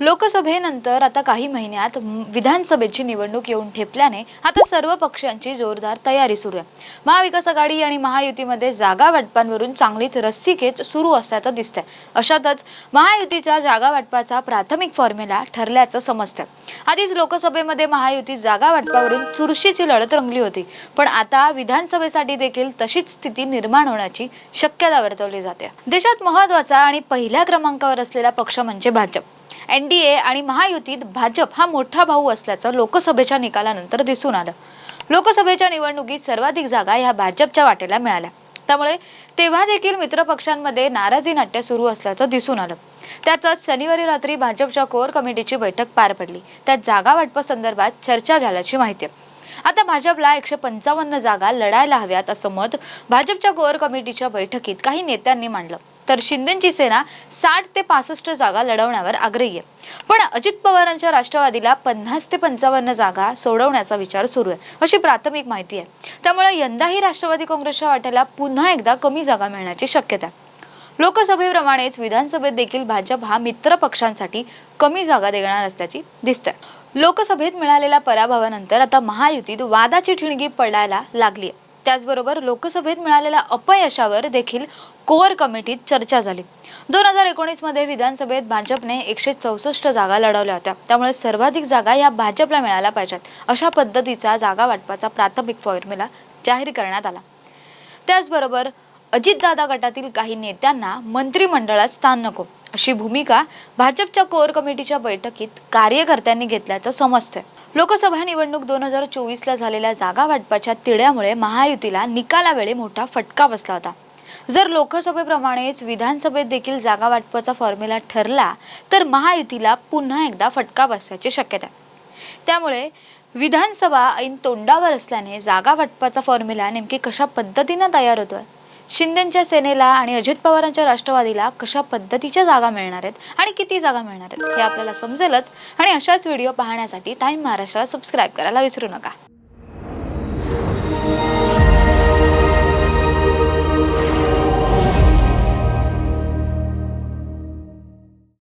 लोकसभेनंतर आता काही महिन्यात विधानसभेची निवडणूक येऊन ठेपल्याने आता सर्व पक्षांची जोरदार तयारी सुरू आहे. महाविकास आघाडी आणि महायुतीमध्ये जागा वाटपांवरून चांगलीच रस्सीखेच सुरू असल्याचं दिसतंय. अशातच महायुतीच्या जागा वाटपाचा प्राथमिक फॉर्म्युला ठरल्याचं समजतंय. आधीच लोकसभेमध्ये महायुती जागा वाटपावरून चुरशीची लढत रंगली होती पण आता विधानसभेसाठी देखील तशीच स्थिती निर्माण होण्याची शक्यता वर्तवली जाते. देशात महत्त्वाचा आणि पहिल्या क्रमांकावर असलेला पक्ष म्हणजे भाजप. एनडीए आणि महायुतीत भाजप हा मोठा भाऊ असल्याचं लोकसभेच्या निकालानंतर दिसून आलं. लोकसभेच्या निवडणुकीत सर्वाधिक जागा ह्या भाजपच्या वाटेला मिळाल्या. त्यामुळे तेव्हा देखील मित्रपक्षांमध्ये नाराजी नाट्य सुरू असल्याचं दिसून आलं. त्यातच शनिवारी रात्री भाजपच्या कोर कमिटीची बैठक पार पडली. त्यात जागा वाटपासंदर्भात चर्चा झाल्याची माहिती आहे. आता भाजपला एकशे पंचावन्न जागा लढायला हव्यात असं मत भाजपच्या कोअर कमिटीच्या बैठकीत काही नेत्यांनी मांडलं. तर शिंदेची सेना साठ ते पासष्ट जागा लढवण्यावर आग्रही आहे. पण अजित पवारांच्या राष्ट्रवादीला पन्नास ते पंचावन्न जागा सोडवण्याचा विचार सुरू आहे अशी प्राथमिक माहिती आहे. त्यामुळे यंदाही राष्ट्रवादी काँग्रेसच्या वाट्याला पुन्हा एकदा कमी जागा मिळण्याची शक्यता आहे. लोकसभेप्रमाणेच विधानसभेत देखील भाजप हा मित्र पक्षांसाठी कमी जागा देणार असल्याची दिसते लोकसभेत मिळालेल्या पराभवानंतर आता महायुतीत वादाची ठिणगी पडायला लागली आहे त्याचबरोबर लोकसभेत मिळालेल्या अपयशावर देखील कोअर कमिटीत चर्चा झाली. दोन हजार एकोणीसमध्ये विधानसभेत भाजपने एकशे चौसष्ट जागा लढवल्या होत्या. त्यामुळे सर्वाधिक जागा या भाजपला मिळायला पाहिजेत. अशा पद्धतीचा जागा वाटपाचा प्राथमिक फॉर्म्युला जाहीर करण्यात आला. त्याचबरोबर अजितदादा गटातील काही नेत्यांना मंत्रिमंडळात स्थान नको. अशी भूमिका भाजपच्या कोअर कमिटीच्या बैठकीत कार्यकर्त्यांनी घेतल्याचं समजतंय. लोकसभा निवडणूक दोन हजार चोवीसला झालेल्या जागा वाटपाच्या तिढ्यामुळे महायुतीला निकालावेळी मोठा फटका बसला होता. जर लोकसभेप्रमाणेच विधानसभेत देखील जागा वाटपाचा फॉर्म्युला ठरला तर महायुतीला पुन्हा एकदा फटका बसण्याची शक्यता आहे. त्यामुळे विधानसभा ऐन तोंडावर असल्याने जागा वाटपाचा फॉर्म्युला नेमकी कशा पद्धतीनं तयार होतोय? शिंदेच्या सेनेला आणि अजित पवारांच्या राष्ट्रवादीला कशा पद्धतीच्या जागा मिळणार आहेत आणि किती जागा मिळणार आहेत हे आपल्याला समजेलच. आणि अशाच व्हिडिओ पाहण्यासाठी टाइम महाराष्ट्राला सबस्क्राईब करायला विसरू नका.